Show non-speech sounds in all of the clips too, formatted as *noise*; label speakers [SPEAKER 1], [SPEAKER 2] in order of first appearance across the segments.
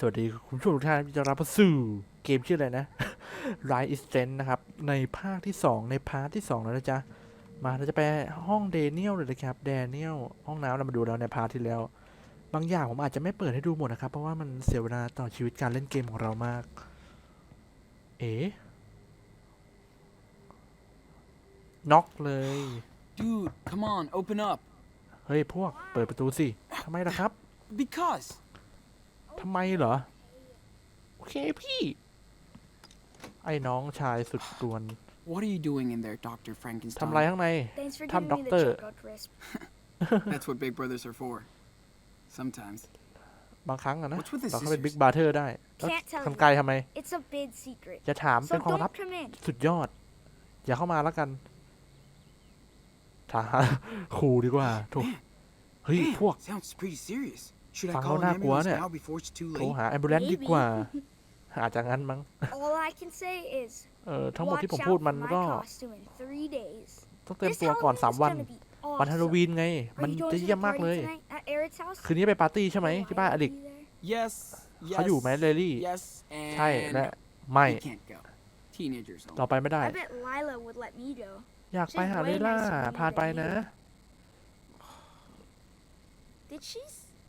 [SPEAKER 1] สวัสดีคุณผู้ชมทุกท่านที่จะรับเข้าสู่เกมชื่ออะไรนะ Rise is Strength นะครับ ในภาคที่ 2 ในพาร์ทที่ 2 แล้วนะจ๊ะ มาเราจะไปห้องเดเนียลเลยนะครับเดเนียลห้องน้ำเรามาดูแล้วในพาร์ทที่แล้ว บางอย่างผมอาจจะไม่เปิดให้ดูหมดนะครับ เพราะว่ามันเสียเวลาต่อชีวิตการเล่นเกมของเรามาก เอ๋น็อกเลย
[SPEAKER 2] Dude, come on, open up.
[SPEAKER 1] เฮ้ยพวกเปิดประตูสิทำไมล่ะครับ
[SPEAKER 2] Because.
[SPEAKER 1] ทำไมเหรอ โอเคพี่ ไอ้น้องชายสุดกวน
[SPEAKER 2] What are you doing in there, Dr. Frankenstein?
[SPEAKER 1] ทำไรข้างใน
[SPEAKER 3] Thanks for
[SPEAKER 1] Tom
[SPEAKER 3] giving me the
[SPEAKER 1] Doctor.
[SPEAKER 3] choco crisp.
[SPEAKER 2] That's what big brothers are for. Sometimes.
[SPEAKER 1] บางครั้งอะนะ
[SPEAKER 2] What's with the
[SPEAKER 1] เราก็เป็น
[SPEAKER 2] scissors?
[SPEAKER 1] บิ๊กบาร์เทอร์ได้แล้ว
[SPEAKER 3] Can't tell
[SPEAKER 1] กัน
[SPEAKER 3] you.
[SPEAKER 1] ไกลทำไม
[SPEAKER 3] It's a big secret.
[SPEAKER 1] จะถามเป็น
[SPEAKER 3] So
[SPEAKER 1] ความลับ
[SPEAKER 3] don't come in.
[SPEAKER 1] สุดยอด อย่าเข้ามาแล้วกันถามขู่ดีกว่าโถู
[SPEAKER 2] Man,
[SPEAKER 1] เฮ้ย
[SPEAKER 2] man,
[SPEAKER 1] พวก
[SPEAKER 2] sounds pretty serious. Should I
[SPEAKER 1] ฟัง
[SPEAKER 2] call
[SPEAKER 1] แล้ว
[SPEAKER 2] an
[SPEAKER 1] น่ากลัว
[SPEAKER 2] ambulance
[SPEAKER 1] เนี่ย
[SPEAKER 2] now before it's too
[SPEAKER 1] โทร
[SPEAKER 2] late?
[SPEAKER 1] หาแอมบูเลนดีกว่าอาจจะงั้นมั้ง
[SPEAKER 3] All I can say is
[SPEAKER 1] เออทั้งหมด
[SPEAKER 3] watch
[SPEAKER 1] ที่ผม
[SPEAKER 3] out
[SPEAKER 1] พูด
[SPEAKER 3] for
[SPEAKER 1] มัน
[SPEAKER 3] my
[SPEAKER 1] ก็
[SPEAKER 3] costume in three days.
[SPEAKER 1] ต้องเตรียม
[SPEAKER 3] This
[SPEAKER 1] ตัวก่อน
[SPEAKER 3] Halloween
[SPEAKER 1] 3
[SPEAKER 3] is
[SPEAKER 1] วัน
[SPEAKER 3] gonna be
[SPEAKER 1] วันฮาโล
[SPEAKER 3] awesome.
[SPEAKER 1] วีนไง
[SPEAKER 3] Are
[SPEAKER 1] มัน
[SPEAKER 3] you going
[SPEAKER 1] จะ
[SPEAKER 3] to
[SPEAKER 1] เยี่ย
[SPEAKER 3] the
[SPEAKER 1] มมาก
[SPEAKER 3] party
[SPEAKER 1] เลย
[SPEAKER 3] tonight at Eric's house?
[SPEAKER 1] คืนนี้ไปปาร์ตี้ใช่ไหม
[SPEAKER 3] Will
[SPEAKER 1] ที่บ้าน
[SPEAKER 3] I
[SPEAKER 1] อลิก
[SPEAKER 3] be there?
[SPEAKER 2] Yes.
[SPEAKER 1] เขาอยู่ไหม
[SPEAKER 2] yes,
[SPEAKER 1] เลลี่
[SPEAKER 2] Yes,
[SPEAKER 1] ใช่
[SPEAKER 2] and
[SPEAKER 1] และไม่
[SPEAKER 2] we can't go. Teenagers
[SPEAKER 1] เรา
[SPEAKER 2] only.
[SPEAKER 1] ไปไม่ได้
[SPEAKER 3] I bet Lila would let me go.
[SPEAKER 1] อยากไปหาเลล่าพาไปนะ
[SPEAKER 3] Did she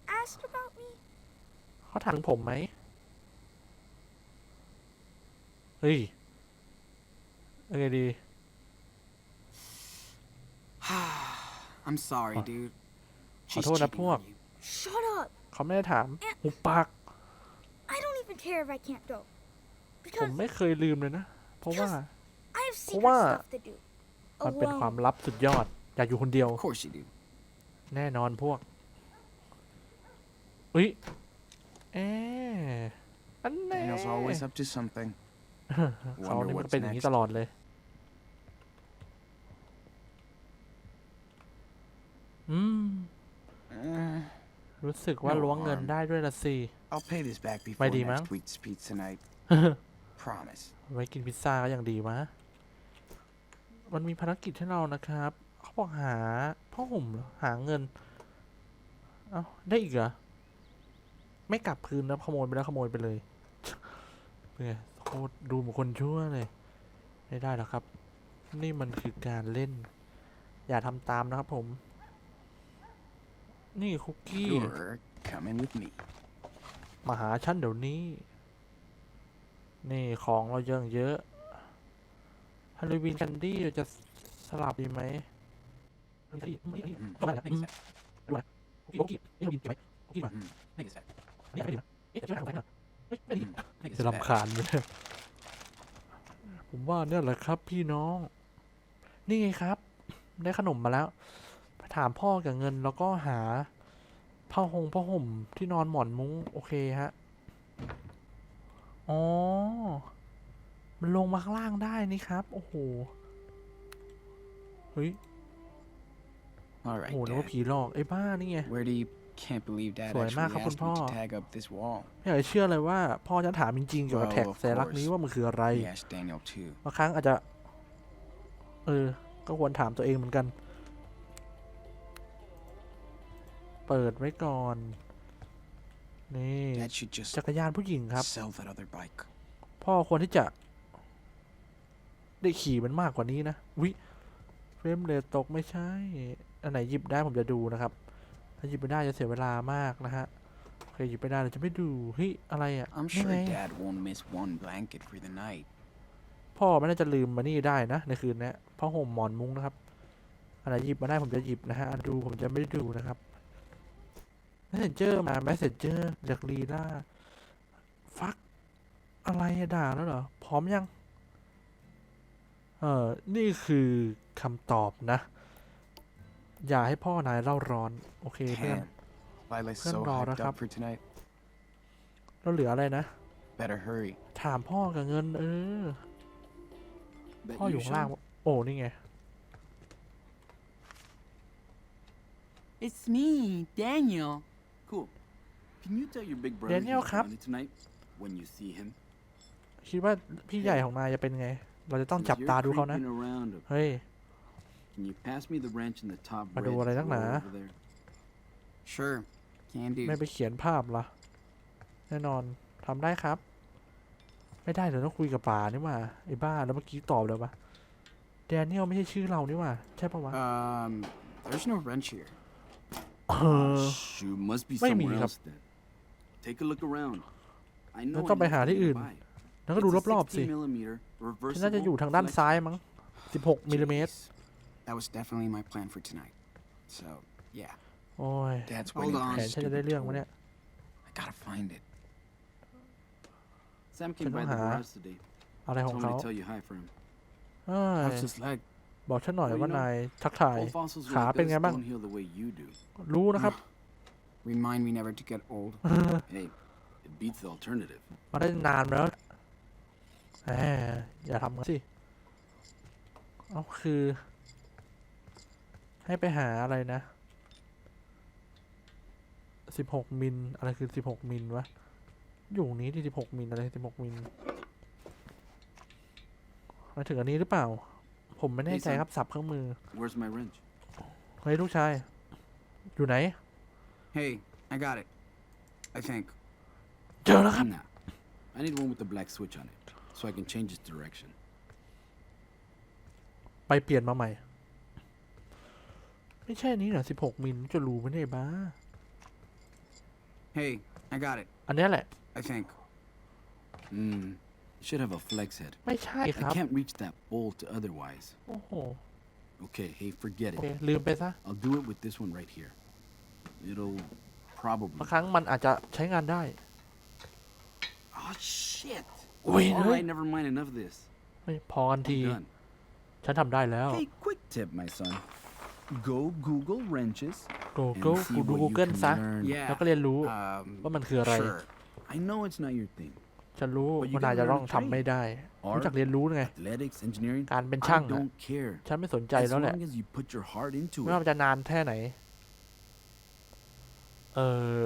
[SPEAKER 3] s- ask about me?
[SPEAKER 1] เขาถามถึงผมไหม เฮ้ยเอ้ยดี
[SPEAKER 2] I'm sorry,
[SPEAKER 1] Oh.
[SPEAKER 2] dude.
[SPEAKER 1] ขอ
[SPEAKER 2] She's
[SPEAKER 1] โทษนะ
[SPEAKER 2] cheating
[SPEAKER 1] พวก
[SPEAKER 2] on you.
[SPEAKER 3] Shut up.
[SPEAKER 1] เขาไม่ได้ถามหุบปาก
[SPEAKER 3] I don't even care if I can't go.
[SPEAKER 1] ผม
[SPEAKER 3] Because
[SPEAKER 1] ไม่เคยลืมเลยนะ เพราะว่า
[SPEAKER 3] I have secret
[SPEAKER 1] What?
[SPEAKER 3] stuff to do.
[SPEAKER 1] มันเป็นความ
[SPEAKER 3] Alone.
[SPEAKER 1] ลับสุดยอด อยากอยู่คนเดียว
[SPEAKER 2] Of course you do.
[SPEAKER 1] แน่นอนพวก อุ้ยเอ๊ะอันแน่
[SPEAKER 2] Daniel's always up to something.
[SPEAKER 1] เขา
[SPEAKER 2] Wonder
[SPEAKER 1] นี่มัน
[SPEAKER 2] what's
[SPEAKER 1] เป็นอย่างนี้
[SPEAKER 2] next.
[SPEAKER 1] ตลอดเลย อืม
[SPEAKER 2] Uh,
[SPEAKER 1] รู้สึกว่า
[SPEAKER 2] No
[SPEAKER 1] ล้วงเงิน
[SPEAKER 2] harm.
[SPEAKER 1] ได้ด้วยละสิ
[SPEAKER 2] I'll pay this back before
[SPEAKER 1] Mày đi
[SPEAKER 2] next
[SPEAKER 1] mang.
[SPEAKER 2] week's pizza night. Promise.
[SPEAKER 1] ไว้กินพิซซ่าก็ยังดีวะมันมีภารกิจให้เรานะครับ เขาบอกหาผ้าห่มเหรอหาเงิน เอ้า ได้อีกเหรอ ไม่กลับคืนนะขโมยไปแล้วขโมยไปเลยเป็นไงโคตรดูเหมือนคนชั่วเลย ไม่ได้หรอกครับ นี่มันคือการเล่น อย่าทำตามนะครับผม นี่คุกกี้
[SPEAKER 2] You're coming with me.
[SPEAKER 1] มาหาฉันเดี๋ยวนี้ นี่ของเราเยอะเยอะฮาโลวีนแคนดี้เราจะสลับดีไหมฮาโลวีนแคนดี้
[SPEAKER 2] Mm,
[SPEAKER 1] เข้ามาแล้ว
[SPEAKER 2] thanks, Dad.
[SPEAKER 1] คุกกี้คุกกี้นี่ฮาโลวีนเก็บไว้คุกกี้มา
[SPEAKER 2] Mm, thanks, Dad.
[SPEAKER 1] นี่ไม่ดีนะเอ๊ะจะไม่ได้เฮ้ยไม่ดี
[SPEAKER 2] Mm, thanks,
[SPEAKER 1] จะ
[SPEAKER 2] Dad.
[SPEAKER 1] รำคาญเลยผมว่าเนี่ยแหละครับพี่น้อง นี่ไงครับ ได้ขนมมาแล้ว ถามพ่อกับเงินแล้วก็หาผ้าหงผ้าห่มที่นอนหมอนมุ้งโอเคฮะ อ๋อ มันลงมาข้างล่างได้นี่ครับ โอ้โห เฮ้ย
[SPEAKER 2] All
[SPEAKER 1] โอ้
[SPEAKER 2] right,
[SPEAKER 1] โหนึกว่า
[SPEAKER 2] Dad.
[SPEAKER 1] ผีหลอกไอ้บ้านี่ไง
[SPEAKER 2] Where do you can't believe Dad
[SPEAKER 1] สวย
[SPEAKER 2] actually
[SPEAKER 1] มากครับ
[SPEAKER 2] asked
[SPEAKER 1] คุณ
[SPEAKER 2] me
[SPEAKER 1] พ่อ
[SPEAKER 2] to tag up this wall?
[SPEAKER 1] ไม่อยากจะเชื่อเลยว่าพ่อจะถามจริงๆเกี่ยวกับ
[SPEAKER 2] Well,
[SPEAKER 1] แท็ก
[SPEAKER 2] of
[SPEAKER 1] แสลักนี้
[SPEAKER 2] course.
[SPEAKER 1] ว่ามันคืออะไร
[SPEAKER 2] He asked Daniel too.
[SPEAKER 1] บางครั้งอาจจะ เออ ก็ควรถามตัวเองเหมือนกัน เปิดไว้ก่อน นี่
[SPEAKER 2] Dad should just
[SPEAKER 1] จักรยานผู้หญิงครับ
[SPEAKER 2] sell that other bike.
[SPEAKER 1] พ่อควรที่จะ ได้ขี่มันมากกว่านี้นะ วิเฟรมเรทตกไม่ใช่ อันไหนหยิบได้ผมจะดูนะครับ ถ้าหยิบไม่ได้จะเสียเวลามากนะฮะโอเคหยิบไม่ได้เราจะไม่ดูเฮ้ยอะไรอะ
[SPEAKER 2] I'm
[SPEAKER 1] นี่
[SPEAKER 2] sure
[SPEAKER 1] ไง
[SPEAKER 2] Dad won't miss one blanket for the night.
[SPEAKER 1] พ่อไม่น่าจะลืมมานี่ได้นะในคืนนี้ผ้าห่มหมอนมุ้งนะครับอะไรหยิบมาได้ผมจะหยิบนะฮะอันดูผมจะไม่ดูนะครับแมสเซนเจอร์มาแมสเซนเจอร์จากลีล่าฟักอะไรอะด่าแล้วเหรอ พร้อมยัง เออนี่คือคำตอบนะ อย่าให้พ่อนายเล่าร้อน โอเคเพื่อน
[SPEAKER 2] Damn. Lila's
[SPEAKER 1] Cơn
[SPEAKER 2] so
[SPEAKER 1] bò đó
[SPEAKER 2] hyped
[SPEAKER 1] khắp.
[SPEAKER 2] up for tonight.
[SPEAKER 1] แล้วเหลืออะไรนะ
[SPEAKER 2] Better hurry.
[SPEAKER 1] ถามพ่อกับเงิน เออ
[SPEAKER 2] Bet
[SPEAKER 1] พ่ออยู่
[SPEAKER 2] you
[SPEAKER 1] ข้างล่าง
[SPEAKER 2] should.
[SPEAKER 1] โอ้นี่ไง
[SPEAKER 2] It's me, Daniel. Cool. Can you tell your big brother
[SPEAKER 1] Daniel
[SPEAKER 2] he's
[SPEAKER 1] ครับ
[SPEAKER 2] joining tonight when you see him?
[SPEAKER 1] คิดว่าพี่ใหญ่ของนายจะเป็นไง เราจะต้อง
[SPEAKER 2] Since
[SPEAKER 1] จับ
[SPEAKER 2] you're
[SPEAKER 1] ตาดูเขานะ
[SPEAKER 2] creeping around him,
[SPEAKER 1] เฮ้ย
[SPEAKER 2] Can you pass me the wrench and the top
[SPEAKER 1] Mà
[SPEAKER 2] red
[SPEAKER 1] đồ này chắc
[SPEAKER 2] drawer
[SPEAKER 1] nè.
[SPEAKER 2] over there? Sure, can do.
[SPEAKER 1] ไม่ไปเขียนภาพละแน่นอนทำได้ครับ ไม่ได้เดี๋ยวต้องคุยกับป่านี่หว่าไอ้บ้าแล้วเมื่อกี้ตอบแล้วปะแดเนียลไม่ใช่ชื่อเรานี่หว่า ใช่ปะวะ
[SPEAKER 2] Um, there's no wrench here.
[SPEAKER 1] เออ
[SPEAKER 4] Shoot, must be
[SPEAKER 1] Wait a
[SPEAKER 4] somewhere
[SPEAKER 1] minute,
[SPEAKER 4] else then. Take a look around. I know
[SPEAKER 1] ต้องไป
[SPEAKER 4] enough
[SPEAKER 1] หาที่อื่น
[SPEAKER 4] nearby.
[SPEAKER 1] แล้วก็ดู
[SPEAKER 4] It's a
[SPEAKER 1] รอบๆสิ
[SPEAKER 4] 16 millimeter
[SPEAKER 1] ฉันน่าจะ
[SPEAKER 4] reversible
[SPEAKER 1] อยู่ทางด้าน
[SPEAKER 4] flex
[SPEAKER 1] ซ้ายมั้ง 16มิลลิเมตร
[SPEAKER 2] Jeez. That was definitely my plan for tonight. So, yeah.
[SPEAKER 1] โอ้ย
[SPEAKER 2] Dad's
[SPEAKER 3] Hold
[SPEAKER 2] waiting.
[SPEAKER 3] on.
[SPEAKER 1] แผนฉันจะได้เรื่องวะเนี่ย
[SPEAKER 2] I gotta find it.
[SPEAKER 4] Sam
[SPEAKER 1] ฉัน
[SPEAKER 4] came
[SPEAKER 1] ต้อ
[SPEAKER 4] by
[SPEAKER 1] ง
[SPEAKER 4] the
[SPEAKER 1] หา
[SPEAKER 4] garage today.
[SPEAKER 1] อะไรของ
[SPEAKER 4] Told me
[SPEAKER 1] เขา
[SPEAKER 4] to tell you hi for him.
[SPEAKER 1] เอ้ย
[SPEAKER 2] How's his leg?
[SPEAKER 1] บอกฉันหน่อย
[SPEAKER 4] Well, you
[SPEAKER 1] ว่า
[SPEAKER 4] know,
[SPEAKER 1] นายทักทาย
[SPEAKER 4] Old fossils
[SPEAKER 1] ขา
[SPEAKER 4] like
[SPEAKER 1] เป็น
[SPEAKER 4] this
[SPEAKER 1] ไงบ้าง
[SPEAKER 4] don't heal the way you do.
[SPEAKER 1] รู้นะครับ
[SPEAKER 2] Remind me never to get old. *laughs*
[SPEAKER 4] Hey, it beats the alternative.
[SPEAKER 1] มาได้นานแล้วแหมอย่าทำกันสิ เอาคือ ให้ไปหาอะไรนะสิบหกมิลอะไรคือสิบหกมิลวะ อยู่นี้ที่สิบหกมิลอะไรสิบหกมิลหมายถึงอันนี้หรือเปล่า ผมไม่แน่ใจครับสับเครื่องมือ
[SPEAKER 4] Where's my wrench?
[SPEAKER 1] เฮ้ยลูกชาย อยู่ไหน
[SPEAKER 2] Hey, I got it. I think.
[SPEAKER 1] เจอแล้วครับ
[SPEAKER 4] Nah. I need one with the black switch on it, so I can change its direction.
[SPEAKER 1] ไปเปลี่ยนมาใหม่ ไม่ใช่อันนี้เหรอสิบหกมิลจะรู้ไหมเนี่ยไอ้บ้า
[SPEAKER 2] Hey, I got it.
[SPEAKER 1] อันเนี้ยแหละ
[SPEAKER 2] I think.
[SPEAKER 4] Hmm. It should have a flex head.
[SPEAKER 1] ไม่ใช่ค
[SPEAKER 4] I
[SPEAKER 1] รับ
[SPEAKER 4] can't reach that bolt otherwise.
[SPEAKER 1] โอ้โห
[SPEAKER 4] Okay, hey, forget
[SPEAKER 1] โอเค
[SPEAKER 4] it.
[SPEAKER 1] ลืมไปซะ
[SPEAKER 4] I'll do it with this one right here. It'll probably.
[SPEAKER 1] บางครั้งมันอาจจะใช้งานได้
[SPEAKER 4] Oh shit!
[SPEAKER 1] อุ้ย
[SPEAKER 4] All
[SPEAKER 1] เฮ้ย
[SPEAKER 4] right, never mind. Enough of this.
[SPEAKER 1] ไม่พอกันที
[SPEAKER 4] I'm done.
[SPEAKER 1] ฉันทำได้แล้ว
[SPEAKER 4] Hey, quick tip, my son. Go Google wrenches
[SPEAKER 1] โก
[SPEAKER 4] and
[SPEAKER 1] โก้
[SPEAKER 4] see
[SPEAKER 1] กูดู
[SPEAKER 4] what you
[SPEAKER 1] Google
[SPEAKER 4] can
[SPEAKER 1] ซะ
[SPEAKER 4] learn.
[SPEAKER 2] Yeah.
[SPEAKER 1] แล้วก็เรียนรู้
[SPEAKER 2] Um,
[SPEAKER 1] ว่ามันคืออะไร
[SPEAKER 2] sure.
[SPEAKER 4] I know it's not your thing.
[SPEAKER 1] ฉันรู้
[SPEAKER 4] But you
[SPEAKER 1] ว่านาย
[SPEAKER 4] gotta
[SPEAKER 1] จะ
[SPEAKER 4] learn
[SPEAKER 1] ต้อง
[SPEAKER 4] a
[SPEAKER 1] ทำไม่ได้
[SPEAKER 4] Art,
[SPEAKER 1] รู้จักเรียนรู้ไง
[SPEAKER 4] athletics, engineering.
[SPEAKER 1] การเป็น
[SPEAKER 4] I
[SPEAKER 1] ช่างอะ
[SPEAKER 4] don't care.
[SPEAKER 1] ฉันไม่สนใจ
[SPEAKER 4] As
[SPEAKER 1] แล้วแหละ
[SPEAKER 4] long as you put your heart into
[SPEAKER 1] ไม่ว่า
[SPEAKER 4] it.
[SPEAKER 1] มันจะนานแค่ไหน เออ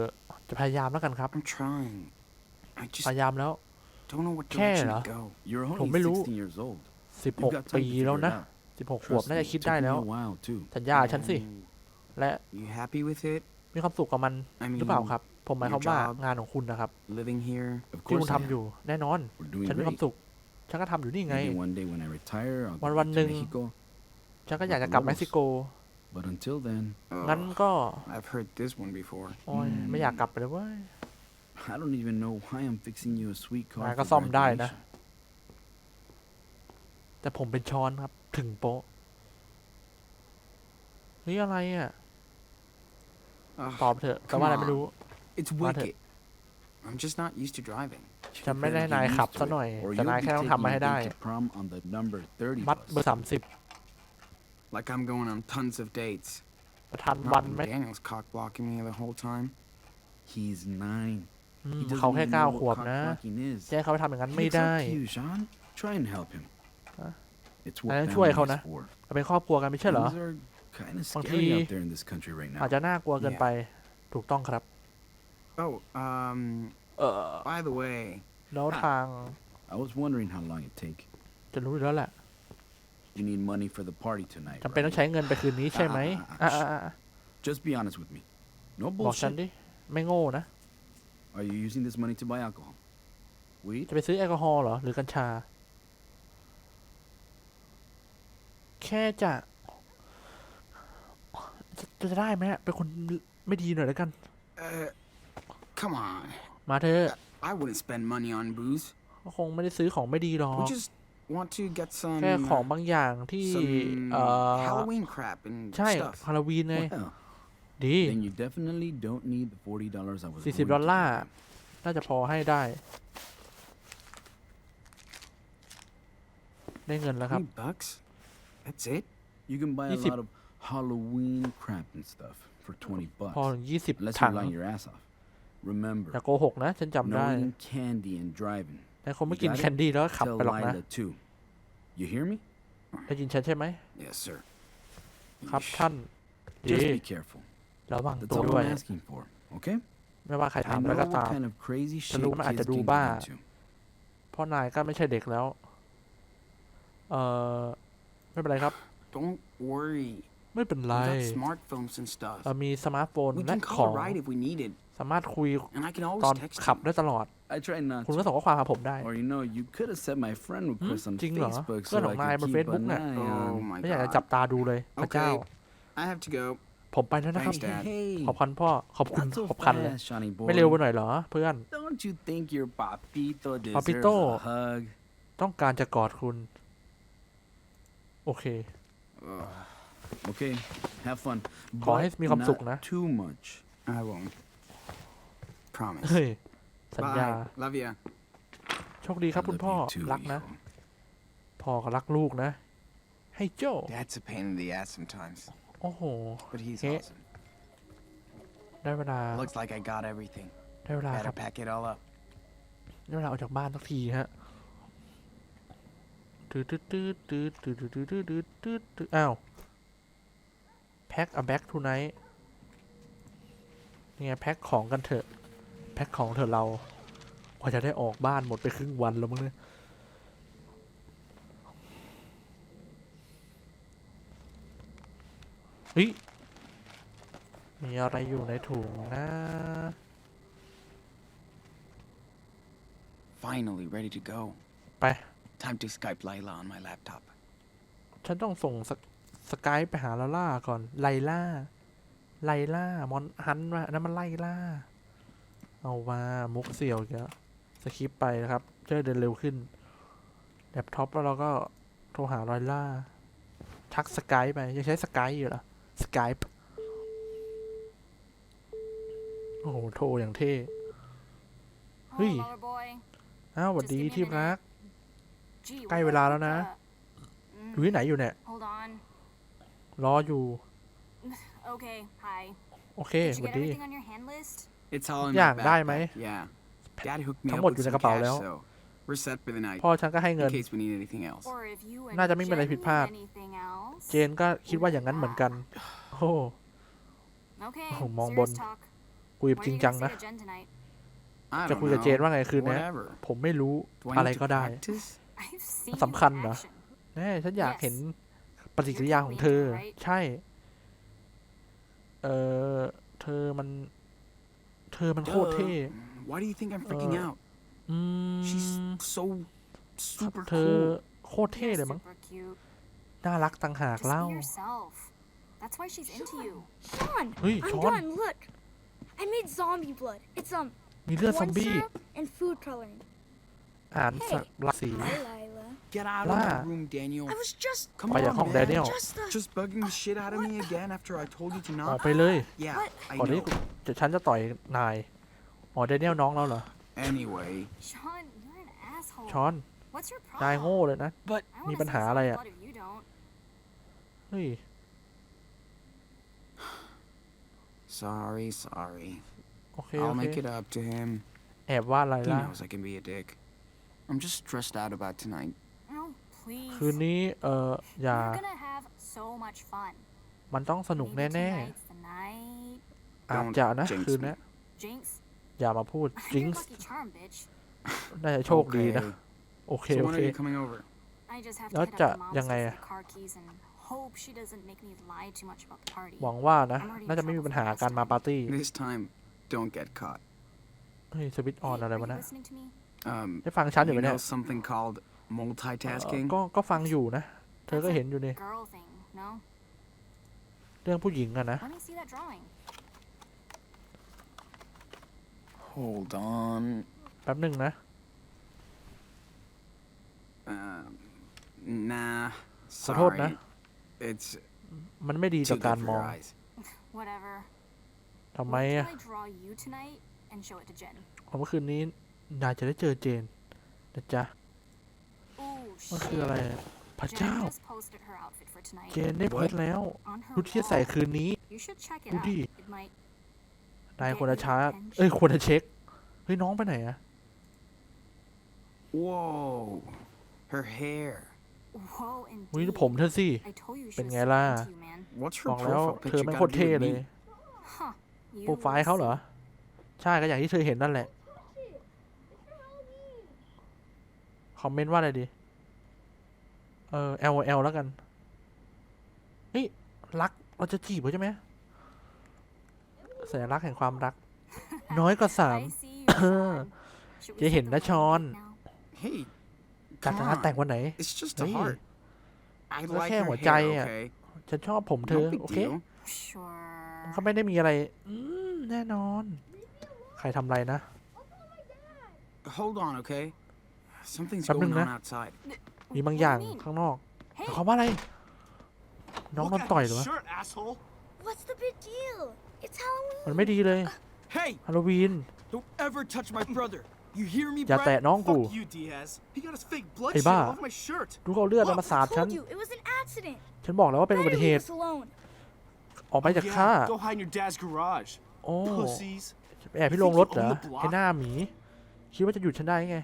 [SPEAKER 1] จะพยายามแล้วกันครับ
[SPEAKER 2] I'm trying. I just
[SPEAKER 1] พยายามแล้ว
[SPEAKER 2] don't know what
[SPEAKER 1] Kaya
[SPEAKER 2] direction
[SPEAKER 1] lah.
[SPEAKER 2] to go.
[SPEAKER 4] You're
[SPEAKER 1] Không
[SPEAKER 4] only
[SPEAKER 1] biết lú.
[SPEAKER 4] 16 years old.
[SPEAKER 1] สิบห
[SPEAKER 4] You've
[SPEAKER 1] ก
[SPEAKER 4] got time
[SPEAKER 1] ปี
[SPEAKER 4] to figure
[SPEAKER 1] แล้ว
[SPEAKER 4] it
[SPEAKER 1] นะ
[SPEAKER 4] out.
[SPEAKER 1] สิบหกขวบ
[SPEAKER 4] Trust
[SPEAKER 1] น่า
[SPEAKER 4] me,
[SPEAKER 1] จะ
[SPEAKER 4] it
[SPEAKER 1] คิด
[SPEAKER 4] took
[SPEAKER 1] ได้
[SPEAKER 4] me
[SPEAKER 1] แล้ว
[SPEAKER 4] a while too.
[SPEAKER 1] สัญญาฉันสิ
[SPEAKER 2] Um,
[SPEAKER 1] และ
[SPEAKER 2] You happy with it?
[SPEAKER 1] มีความสุขกับมัน
[SPEAKER 2] I
[SPEAKER 1] หรือเปล่า
[SPEAKER 2] mean,
[SPEAKER 1] ครับ ผมหมายความ
[SPEAKER 2] your
[SPEAKER 1] ว่า
[SPEAKER 2] job
[SPEAKER 1] งานของคุณนะครับ
[SPEAKER 2] living here.
[SPEAKER 4] Of
[SPEAKER 1] ที่คุณ
[SPEAKER 4] course, I
[SPEAKER 1] ทำ
[SPEAKER 4] am.
[SPEAKER 1] อยู่แน่นอน
[SPEAKER 4] We're doing
[SPEAKER 1] ฉันมีความ
[SPEAKER 4] great.
[SPEAKER 1] สุข ฉันก็ทำอยู่นี่ไง
[SPEAKER 4] Maybe one day when I retire, I'll
[SPEAKER 1] วัน-
[SPEAKER 4] go
[SPEAKER 1] วัน
[SPEAKER 4] back
[SPEAKER 1] หนึ่
[SPEAKER 4] to
[SPEAKER 1] ง
[SPEAKER 4] Mexico.
[SPEAKER 1] ฉันก็อยากจะกลับเม็กซิโก
[SPEAKER 4] But until then,
[SPEAKER 1] งั้น
[SPEAKER 2] Oh,
[SPEAKER 1] ก็
[SPEAKER 2] I've heard this one before.
[SPEAKER 1] โอ้ยไม่อยากกลับไปเลยเว้ย
[SPEAKER 4] I don't even know why I'm fixing you a sweet car.
[SPEAKER 1] Nãy
[SPEAKER 4] for
[SPEAKER 1] có xong đai nè.
[SPEAKER 4] graduation.
[SPEAKER 1] แต่ผมเป็นช้อนครับ ถึงโป๊ะนี่อะไรอะ
[SPEAKER 2] Ugh,
[SPEAKER 1] ตอบเถอะ แต่ว่าอะไรไม่รู้
[SPEAKER 2] it's
[SPEAKER 1] What
[SPEAKER 2] wicked. I'm just not used to driving.
[SPEAKER 4] You
[SPEAKER 1] ฉันไม่
[SPEAKER 4] better
[SPEAKER 1] ได้
[SPEAKER 4] get
[SPEAKER 1] นาย
[SPEAKER 4] used
[SPEAKER 1] ขับ
[SPEAKER 4] to
[SPEAKER 1] ซะ
[SPEAKER 4] it,
[SPEAKER 1] หน่อย
[SPEAKER 4] or
[SPEAKER 1] แต่
[SPEAKER 4] you'll
[SPEAKER 1] นาย
[SPEAKER 4] be
[SPEAKER 1] แค่ต้อง
[SPEAKER 4] taking
[SPEAKER 1] ทำมา
[SPEAKER 4] your
[SPEAKER 1] ให้
[SPEAKER 4] date
[SPEAKER 1] ได้
[SPEAKER 4] to prom on the number 30
[SPEAKER 1] มัด
[SPEAKER 4] bus.
[SPEAKER 1] เบอร์สามสิบ
[SPEAKER 2] Like I'm going on tons of dates.
[SPEAKER 1] ประทันวัน
[SPEAKER 2] Not
[SPEAKER 1] ไหม
[SPEAKER 2] when Daniel's cock blocking me the whole time.
[SPEAKER 4] He's nine.
[SPEAKER 1] อืม
[SPEAKER 4] He doesn't
[SPEAKER 1] เขาแค่
[SPEAKER 4] even
[SPEAKER 1] เก้า
[SPEAKER 4] know
[SPEAKER 1] ขวบ
[SPEAKER 4] what
[SPEAKER 1] นะ
[SPEAKER 4] cock-blocking is.
[SPEAKER 1] จะให้เขาไปทำอย่างนั้นไม่
[SPEAKER 4] It's
[SPEAKER 1] ได้
[SPEAKER 4] up to you, Sean. Try and help him.
[SPEAKER 1] Huh?
[SPEAKER 4] It's
[SPEAKER 1] Anh
[SPEAKER 4] what
[SPEAKER 1] đang chui
[SPEAKER 4] family
[SPEAKER 1] không
[SPEAKER 4] is
[SPEAKER 1] nè?
[SPEAKER 4] for.
[SPEAKER 1] เราเป็นครอบครัวกันไม่ใช่เหรอ
[SPEAKER 4] Things are kind of
[SPEAKER 1] Bang
[SPEAKER 4] scary
[SPEAKER 1] khi-
[SPEAKER 4] out there in this country right
[SPEAKER 1] อาจ
[SPEAKER 4] now.
[SPEAKER 1] จะน่ากลัวเกินไปถูกต้องครับ
[SPEAKER 2] Oh, um,
[SPEAKER 1] เออ
[SPEAKER 2] by the way,
[SPEAKER 1] แล้วทาง
[SPEAKER 4] I was wondering how long it'd take.
[SPEAKER 1] จะรู้อยู่แล้วแหละ
[SPEAKER 4] You need money for the party tonight.
[SPEAKER 1] จำเป็นต้อง
[SPEAKER 4] right?
[SPEAKER 1] ใช้เงินไปคืนนี้ใช่ไหม
[SPEAKER 4] อะ
[SPEAKER 1] อะ
[SPEAKER 4] อะ
[SPEAKER 1] อะอะ
[SPEAKER 4] Just be honest with me. No
[SPEAKER 1] บอกฉัน
[SPEAKER 4] bullshit.
[SPEAKER 1] ดิไม่โง่นะ
[SPEAKER 4] Are you using this money to buy alcohol? Weed?
[SPEAKER 1] จะไปซื้อแอลกอฮอล์เหรอ หรือกัญชา แค่จะ จะจะได้ไหมอะเป็นคนไม่ดีหน่อยแล้วกัน
[SPEAKER 2] uh, come on.
[SPEAKER 1] มาเถอะ
[SPEAKER 2] I wouldn't spend money on booze.
[SPEAKER 1] ก็คงไม่ได้ซื้อของไม่ดีหรอก
[SPEAKER 2] We just want to get some,
[SPEAKER 1] แค่ของ
[SPEAKER 2] uh,
[SPEAKER 1] บางอย่างที่
[SPEAKER 2] some
[SPEAKER 1] เอ่อ
[SPEAKER 2] Halloween crap and
[SPEAKER 1] ใช่
[SPEAKER 2] stuff.
[SPEAKER 1] ฮาโลวีนไง
[SPEAKER 4] Well,
[SPEAKER 1] ดี
[SPEAKER 4] then you definitely don't need the forty dollars I was.
[SPEAKER 1] สี่
[SPEAKER 4] going
[SPEAKER 1] สิบ
[SPEAKER 4] to
[SPEAKER 1] ดอลลาร์
[SPEAKER 4] give you.
[SPEAKER 1] น่าจะพอให้ได้ ได้เงินแล้ว ครับ
[SPEAKER 2] Twenty bucks? That's it?
[SPEAKER 4] You can buy a
[SPEAKER 1] 20
[SPEAKER 4] lot of Halloween crap and stuff for twenty
[SPEAKER 1] พอ
[SPEAKER 4] bucks.
[SPEAKER 1] ถึงยี่สิบ
[SPEAKER 4] Unless
[SPEAKER 1] ถั
[SPEAKER 4] you're
[SPEAKER 1] ง
[SPEAKER 4] lying your ass off. Remember,
[SPEAKER 1] อย่าโกหกนะ ฉันจำได้
[SPEAKER 4] no eating candy and driving.
[SPEAKER 1] แต่คงไม่กิน
[SPEAKER 4] You got it?
[SPEAKER 1] แคนดี้แล้วก็ขับ
[SPEAKER 4] Tell
[SPEAKER 1] ไปหรอกนะ
[SPEAKER 4] Lila too. You hear me?
[SPEAKER 1] ได้ยินฉันใช่ไหม
[SPEAKER 2] Yes, sir.
[SPEAKER 1] ครับ
[SPEAKER 2] Yeesh.
[SPEAKER 1] ท่านดี
[SPEAKER 4] Just be careful.
[SPEAKER 1] ระวัง
[SPEAKER 4] That's
[SPEAKER 1] ตัว
[SPEAKER 4] all
[SPEAKER 1] ด้วย
[SPEAKER 4] I'm asking for. Okay?
[SPEAKER 1] ไม่ว่าใคร
[SPEAKER 4] I
[SPEAKER 1] ถาม
[SPEAKER 4] know
[SPEAKER 1] แล้วก็
[SPEAKER 4] what
[SPEAKER 1] ตาม
[SPEAKER 4] kind of crazy shit
[SPEAKER 1] รู้ว่ามันอาจ
[SPEAKER 4] kids
[SPEAKER 1] จะดู
[SPEAKER 4] can get
[SPEAKER 1] บ้า
[SPEAKER 4] into.
[SPEAKER 1] เพราะนายก็ไม่ใช่เด็กแล้ว เอ่อ ไม่เป็นไรครับ
[SPEAKER 2] Don't worry.
[SPEAKER 1] ไม่เป็นไร
[SPEAKER 2] We got smartphones and stuff.
[SPEAKER 1] เรามีสมาร์ทโฟน
[SPEAKER 2] We
[SPEAKER 1] และ
[SPEAKER 2] can
[SPEAKER 1] ขอ
[SPEAKER 2] call
[SPEAKER 1] ง
[SPEAKER 2] a ride if we need it.
[SPEAKER 1] สามารถคุย
[SPEAKER 4] And I can
[SPEAKER 1] ตอน
[SPEAKER 4] always text
[SPEAKER 1] ขับ
[SPEAKER 4] you.
[SPEAKER 1] ได้ตลอด
[SPEAKER 4] I try not
[SPEAKER 1] คุณ
[SPEAKER 4] to.
[SPEAKER 1] ก็ส่งข้อความหาผมได้
[SPEAKER 4] Or you know, you could have set my friend request on
[SPEAKER 1] จริงเหรอ
[SPEAKER 4] Facebook
[SPEAKER 1] เพื่อน
[SPEAKER 4] so
[SPEAKER 1] ของ
[SPEAKER 4] I
[SPEAKER 1] นาย
[SPEAKER 4] could
[SPEAKER 1] บน
[SPEAKER 4] keep
[SPEAKER 1] Facebook
[SPEAKER 4] an
[SPEAKER 1] เนี่ย
[SPEAKER 4] eye
[SPEAKER 2] Oh
[SPEAKER 4] on.
[SPEAKER 2] my
[SPEAKER 1] ไม่อยากจะ
[SPEAKER 2] god.
[SPEAKER 1] จับตาดูเลยพระเจ้า
[SPEAKER 2] I have to go.
[SPEAKER 1] ผมไปแล้วนะครับ
[SPEAKER 2] Thanks, Dad.
[SPEAKER 4] Hey,
[SPEAKER 1] ขอบคุณพ่อ ขอบคุณ
[SPEAKER 4] not so
[SPEAKER 1] ขอบคันเลย
[SPEAKER 4] fast, Johnny boy.
[SPEAKER 1] ไม่เร็วไปหน่อยเหรอ เพื่อน
[SPEAKER 4] Don't you think your papito deserves
[SPEAKER 1] Papito.
[SPEAKER 4] a hug?
[SPEAKER 1] ต้องการจะกอดคุณ โอเค
[SPEAKER 4] Okay, have fun.
[SPEAKER 1] ขอให้
[SPEAKER 4] but
[SPEAKER 1] มีความสุข
[SPEAKER 4] not
[SPEAKER 1] นะ
[SPEAKER 4] Too much.
[SPEAKER 2] I won't. Promise.
[SPEAKER 1] เฮ้ยสัญญา
[SPEAKER 2] Bye. Love ya.
[SPEAKER 1] โชคดีครับ
[SPEAKER 4] I
[SPEAKER 1] คุณ
[SPEAKER 4] love
[SPEAKER 1] พ่อ
[SPEAKER 4] you too,
[SPEAKER 1] รักนะ
[SPEAKER 4] hijo.
[SPEAKER 1] พ่อก็รักลูกนะ ให้โจ
[SPEAKER 2] Dad's a pain in the ass sometimes,
[SPEAKER 1] โอ้โห
[SPEAKER 2] but he's
[SPEAKER 1] Hey.
[SPEAKER 2] awesome.
[SPEAKER 1] ได้เวลา
[SPEAKER 2] Looks like I got everything.
[SPEAKER 1] ได้เวลาค
[SPEAKER 2] Better
[SPEAKER 1] รับ
[SPEAKER 2] pack it all up.
[SPEAKER 1] ได้เวลาออกจากบ้านสักทีฮะ ตืดตืดตืดตืดตืดตืดตืดตืดตืดตืดอ้าวแพ็คอะแบ็กทูไนท์นี่ไงแพ็คของกันเถอะ แพ็คของเถอะเรากว่าจะได้ออกบ้านหมดไปครึ่งวันแล้วมั้งเนี่ยเฮ้ยมีอะไรอยู่ในถุงนะ
[SPEAKER 2] Finally ready to go.
[SPEAKER 1] ไป
[SPEAKER 2] Time to Skype Layla on my laptop.
[SPEAKER 1] ฉันต้องส่งสกสกายไปหาลาล่าก่อน ไลล่า ไลล่า มอนฮันมานั่นมันไลล่า เอามามุกเสี่ยวอีกแล้วสคริปต์ไปนะครับจะได้เดินเร็วขึ้น แล็ปท็อปแล้วเราก็โทรหาไลล่า ทักสกายไป ยังใช้สกายอยู่เหรอ สกายโอ้โห โทรอย่างเท่
[SPEAKER 5] Oh,
[SPEAKER 1] Hey.
[SPEAKER 5] lover boy.
[SPEAKER 1] อ้าวสวัสดี
[SPEAKER 5] Just give me a
[SPEAKER 1] ที่รัก
[SPEAKER 5] Gee,
[SPEAKER 1] ใกล้
[SPEAKER 5] what
[SPEAKER 1] เว
[SPEAKER 5] do I
[SPEAKER 1] ลา
[SPEAKER 5] think
[SPEAKER 1] แล้วนะ
[SPEAKER 5] the-
[SPEAKER 1] อยู่ที่ไหนอยู่เนี่ย
[SPEAKER 5] Hold on.
[SPEAKER 1] รออยู่
[SPEAKER 5] Okay, hi.
[SPEAKER 1] โอเค
[SPEAKER 5] Did
[SPEAKER 1] ส
[SPEAKER 5] you
[SPEAKER 1] วัส
[SPEAKER 5] get
[SPEAKER 1] ดี
[SPEAKER 5] everything on your hand list?
[SPEAKER 2] It's all in
[SPEAKER 1] อย่าง
[SPEAKER 2] my
[SPEAKER 1] ได้ไหม
[SPEAKER 2] backpack. Yeah. Dad hooked me
[SPEAKER 1] ทั้ง
[SPEAKER 2] up
[SPEAKER 1] หมด
[SPEAKER 2] with
[SPEAKER 1] อยู่ใน
[SPEAKER 2] some
[SPEAKER 1] กระเป๋า
[SPEAKER 2] cash,
[SPEAKER 1] แล้ว
[SPEAKER 2] so we're set for the night.
[SPEAKER 1] พ่อฉันก็ให้เงิน
[SPEAKER 2] In case we need anything else.
[SPEAKER 5] Or if you and
[SPEAKER 1] น่าจะไม่มีอะไร
[SPEAKER 5] Jen
[SPEAKER 1] ผิดพลาด
[SPEAKER 5] need anything else?
[SPEAKER 1] เจนก็คิดว่าอย่างนั้นเหมือนกัน โอ้โห
[SPEAKER 5] Okay,
[SPEAKER 1] โอ้โหมองบน
[SPEAKER 5] serious talk.
[SPEAKER 1] คุย
[SPEAKER 5] What
[SPEAKER 1] จ
[SPEAKER 5] are
[SPEAKER 1] ริง
[SPEAKER 5] you
[SPEAKER 1] จัง
[SPEAKER 5] gonna
[SPEAKER 1] นะ
[SPEAKER 5] say to Jen tonight?
[SPEAKER 2] I
[SPEAKER 1] จะ
[SPEAKER 2] don't
[SPEAKER 1] คุยกับเจน
[SPEAKER 2] know.
[SPEAKER 1] ว่าไงคืนเนี้ย
[SPEAKER 2] Whatever.
[SPEAKER 1] ผมไม่รู้
[SPEAKER 2] Do I
[SPEAKER 1] อะไร
[SPEAKER 2] need
[SPEAKER 1] ก็
[SPEAKER 2] to
[SPEAKER 1] ได้
[SPEAKER 2] practice?
[SPEAKER 5] I've seen
[SPEAKER 1] สำคัญ
[SPEAKER 5] you in
[SPEAKER 1] เหรอ
[SPEAKER 5] action.
[SPEAKER 1] แน่ฉันอยาก
[SPEAKER 5] Yes.
[SPEAKER 1] เห็นปฏิกิริยาของเธอ
[SPEAKER 5] You're totally into it, right?
[SPEAKER 1] ใช่ เออเธอมัน เธอมันโคตรเท่
[SPEAKER 2] Duh. Why do you think I'm freaking
[SPEAKER 1] Uh,
[SPEAKER 2] out?
[SPEAKER 1] อืม
[SPEAKER 2] She's so
[SPEAKER 1] ครับ
[SPEAKER 2] super
[SPEAKER 1] เธอ
[SPEAKER 2] cool.
[SPEAKER 1] โคตรเท่
[SPEAKER 5] You're
[SPEAKER 1] เลยมั้ง
[SPEAKER 5] super cute.
[SPEAKER 1] น่ารักต่างหาก
[SPEAKER 5] Just
[SPEAKER 1] เล่า
[SPEAKER 5] be yourself. That's why she's into you.
[SPEAKER 3] Sean,
[SPEAKER 1] Hey,
[SPEAKER 3] I'm
[SPEAKER 1] Sean.
[SPEAKER 3] done. Look, I made zombie blood. It's um
[SPEAKER 1] มีเลือดซอม
[SPEAKER 3] corn
[SPEAKER 1] บี้
[SPEAKER 3] syrup and food coloring.
[SPEAKER 1] อ่านสักราศี
[SPEAKER 3] Hi, Lila.
[SPEAKER 2] Get out
[SPEAKER 1] La.
[SPEAKER 2] of my room, Daniel.
[SPEAKER 3] I was just
[SPEAKER 2] Come
[SPEAKER 1] ไปจากห้อง
[SPEAKER 2] on,
[SPEAKER 1] แด
[SPEAKER 2] man.
[SPEAKER 1] เนียล
[SPEAKER 3] just uh,
[SPEAKER 2] Just bugging the shit out of me again after I told you to
[SPEAKER 1] ออก
[SPEAKER 2] not.
[SPEAKER 1] ไปเลย
[SPEAKER 2] Yeah,
[SPEAKER 3] What?
[SPEAKER 2] I
[SPEAKER 1] ก่อนที่
[SPEAKER 2] know.
[SPEAKER 1] จะฉันจะต่อยนายอ๋อเดนิเอลน้องเราเหรอ
[SPEAKER 2] Anyway,
[SPEAKER 5] Sean, you're an asshole.
[SPEAKER 1] ช้อน
[SPEAKER 5] What's your
[SPEAKER 1] นาย
[SPEAKER 5] problem?
[SPEAKER 1] โง่เลยนะ
[SPEAKER 2] but
[SPEAKER 5] I
[SPEAKER 1] มี
[SPEAKER 5] wanna
[SPEAKER 1] ปัญ
[SPEAKER 5] see
[SPEAKER 1] หาอะไร
[SPEAKER 5] zombie
[SPEAKER 1] อะ
[SPEAKER 5] blood if you don't.
[SPEAKER 1] เฮ้ย
[SPEAKER 2] sorry, sorry.
[SPEAKER 1] โอเค โอ
[SPEAKER 2] I'll
[SPEAKER 1] เค
[SPEAKER 2] make it up to him.
[SPEAKER 1] แอบว่าอะไร
[SPEAKER 2] He
[SPEAKER 1] ล่ะ
[SPEAKER 2] knows I can be a dick. I'm just stressed out about tonight.
[SPEAKER 5] Oh, please.
[SPEAKER 1] คืนนี้เอออย่า
[SPEAKER 5] You're gonna have so much fun.
[SPEAKER 1] มันต้องสนุก
[SPEAKER 5] Maybe
[SPEAKER 1] แน่
[SPEAKER 5] tonight's the night.
[SPEAKER 1] ๆ อาจจะนะ
[SPEAKER 2] jinx
[SPEAKER 1] คืนนี้
[SPEAKER 5] Jinx.
[SPEAKER 1] อย่ามาพูด
[SPEAKER 5] I'm
[SPEAKER 1] จิง
[SPEAKER 5] your
[SPEAKER 1] ส์
[SPEAKER 5] lucky charm, bitch.
[SPEAKER 1] น่าจะโชคดีนะ
[SPEAKER 2] Okay.
[SPEAKER 1] โอเค
[SPEAKER 2] So
[SPEAKER 1] โอ
[SPEAKER 2] when
[SPEAKER 1] เค
[SPEAKER 2] are you coming over?
[SPEAKER 5] I just have to
[SPEAKER 1] แล้ว
[SPEAKER 5] hit
[SPEAKER 1] จะ
[SPEAKER 5] up your mom's
[SPEAKER 1] ยังไง
[SPEAKER 5] for
[SPEAKER 1] อะ
[SPEAKER 5] the car keys and hope she doesn't make me lie too much about the party.
[SPEAKER 1] หวังว่านะ น่าจะไม่มีปัญหาการมาปาร์ตี้
[SPEAKER 2] This time, don't get caught.
[SPEAKER 1] เฮ้ยสวิตออน
[SPEAKER 5] Hey,
[SPEAKER 1] อะไร
[SPEAKER 5] are
[SPEAKER 1] วะ
[SPEAKER 5] you
[SPEAKER 1] นะ
[SPEAKER 5] listening to me?
[SPEAKER 2] Um,
[SPEAKER 1] ได้ฟังฉันอยู่ไหม
[SPEAKER 2] you
[SPEAKER 1] เนี่ย
[SPEAKER 2] know something called
[SPEAKER 1] เอ่อ
[SPEAKER 2] multitasking?
[SPEAKER 1] ก็ก็ฟังอยู่นะ เธอก็เห็นอยู่นี่
[SPEAKER 5] Girl thing, no?
[SPEAKER 1] เรื่องผู้หญิงอะนะ
[SPEAKER 5] Let me see that drawing.
[SPEAKER 2] Hold on.
[SPEAKER 1] แป๊บหนึ่งนะ
[SPEAKER 2] Um, nah.
[SPEAKER 1] ขอโทษนะ
[SPEAKER 2] Sorry. It's
[SPEAKER 1] มันไม่ดีต่อ
[SPEAKER 2] too
[SPEAKER 1] การ
[SPEAKER 2] good
[SPEAKER 1] ม
[SPEAKER 2] for
[SPEAKER 1] อง
[SPEAKER 2] your eyes.
[SPEAKER 5] Whatever.
[SPEAKER 1] ทำไม
[SPEAKER 5] Wait
[SPEAKER 1] อะ
[SPEAKER 5] till I draw you tonight and show it to Jen.
[SPEAKER 1] เมื่อคืนนี้ นายจะได้เจอเจนนะจ๊ะ
[SPEAKER 5] Ooh,
[SPEAKER 1] มันคืออะไร
[SPEAKER 5] shit.
[SPEAKER 1] อะพระเจ้า
[SPEAKER 5] Jen just posted her outfit for tonight
[SPEAKER 1] เจนได้โพสต์แล้ว
[SPEAKER 5] on her
[SPEAKER 1] ชุดที่จะใส่
[SPEAKER 5] wall.
[SPEAKER 1] คืนนี้
[SPEAKER 5] You should check it
[SPEAKER 1] ดู
[SPEAKER 5] out.
[SPEAKER 1] ดิ
[SPEAKER 5] It might
[SPEAKER 1] นายควรจะชาร์จเอ้ยควรจะเช็ค เฮ้ย น้องไปไหนอะ
[SPEAKER 2] Whoa. Her hair.
[SPEAKER 5] whoa
[SPEAKER 1] อุ้ย
[SPEAKER 5] indeed.
[SPEAKER 1] ผมเธอสิ
[SPEAKER 5] I told you she
[SPEAKER 1] เป็น
[SPEAKER 5] was
[SPEAKER 1] ไง
[SPEAKER 5] super
[SPEAKER 1] ล่ะ
[SPEAKER 5] into you, man.
[SPEAKER 2] What's
[SPEAKER 1] บ
[SPEAKER 2] her
[SPEAKER 1] อกแล้ว
[SPEAKER 2] profile
[SPEAKER 1] เธอ
[SPEAKER 2] picture
[SPEAKER 1] ไม่
[SPEAKER 2] got
[SPEAKER 1] โค
[SPEAKER 2] to
[SPEAKER 1] ตร
[SPEAKER 2] do
[SPEAKER 1] เท่
[SPEAKER 2] with
[SPEAKER 1] เลย
[SPEAKER 2] me?
[SPEAKER 5] Huh. You
[SPEAKER 1] โปรไฟล์เขาเหรอ
[SPEAKER 5] will see.
[SPEAKER 1] ใช่ก็อย่างที่เธอเห็นนั่นแหละ คอมเมนต์ว่าอะไรดี เออ L L แล้วกันเฮ้ยรักเราจะจีบเขาใช่ไหมสัญลักษณ์แห่งความรัก น้อยกว่าสาม
[SPEAKER 5] I see you, Sean. Should we
[SPEAKER 1] จะเห็น
[SPEAKER 5] take
[SPEAKER 1] นะ
[SPEAKER 5] the
[SPEAKER 1] ชอน
[SPEAKER 5] wedding now?
[SPEAKER 4] Hey,
[SPEAKER 1] จัด
[SPEAKER 4] come
[SPEAKER 1] งานแต่ง
[SPEAKER 4] on.
[SPEAKER 1] วันไหน
[SPEAKER 4] It's just a
[SPEAKER 1] Hey.
[SPEAKER 4] heart. I
[SPEAKER 1] Nó
[SPEAKER 4] like
[SPEAKER 1] khe
[SPEAKER 4] her
[SPEAKER 1] của
[SPEAKER 4] hair,
[SPEAKER 1] trai à.
[SPEAKER 4] okay?
[SPEAKER 1] ฉันชอบผมเธอ
[SPEAKER 4] No big
[SPEAKER 1] โอเค
[SPEAKER 4] deal.
[SPEAKER 5] Sure.
[SPEAKER 1] เขาไม่ได้มีอะไรอืมแน่นอน ใครทำอะไรนะ
[SPEAKER 4] Hold on, okay? Something's
[SPEAKER 1] Bấm
[SPEAKER 4] going
[SPEAKER 1] đừng
[SPEAKER 4] on
[SPEAKER 1] đó.
[SPEAKER 4] outside.
[SPEAKER 1] มีบาง
[SPEAKER 5] What
[SPEAKER 1] อ
[SPEAKER 5] do
[SPEAKER 1] ย่าง
[SPEAKER 5] you mean?
[SPEAKER 1] ข้างนอก
[SPEAKER 5] Hey,
[SPEAKER 1] เขามว่าอะไร น้องโด
[SPEAKER 6] Look
[SPEAKER 1] น
[SPEAKER 6] at
[SPEAKER 1] ต่อย
[SPEAKER 6] my
[SPEAKER 1] เหรอ
[SPEAKER 6] shirt, asshole.
[SPEAKER 3] What's the big deal? It's Halloween.
[SPEAKER 1] มันไม่ดีเลย
[SPEAKER 2] Hey,
[SPEAKER 1] ฮาโลวีน
[SPEAKER 2] don't ever touch my brother. You hear me,
[SPEAKER 1] อย่า
[SPEAKER 2] Brad?
[SPEAKER 1] แตะน้องกู
[SPEAKER 6] Fuck you, Diaz. He got his fake blood
[SPEAKER 1] Hey,
[SPEAKER 6] shit
[SPEAKER 1] ba.
[SPEAKER 6] off my shirt.
[SPEAKER 1] ดูเขาเอาเลือดแล้วมาสาด
[SPEAKER 3] I
[SPEAKER 1] ฉัน
[SPEAKER 3] told you, it was an accident.
[SPEAKER 1] ฉันบอกแล้วว่าเป็นอุบัติเห
[SPEAKER 3] Better leave
[SPEAKER 1] ตุ
[SPEAKER 3] us alone.
[SPEAKER 1] ออกไป
[SPEAKER 6] Oh,
[SPEAKER 1] จาก
[SPEAKER 6] yeah,
[SPEAKER 1] ข้า
[SPEAKER 6] Go hide in your dad's garage.
[SPEAKER 1] โอ้
[SPEAKER 6] Pussies.
[SPEAKER 1] แอบพี่ลงรถเหรอ
[SPEAKER 6] You think you own the block?
[SPEAKER 1] ไอ้หน้าหมี คิดว่าจะหยุดฉันได้ไง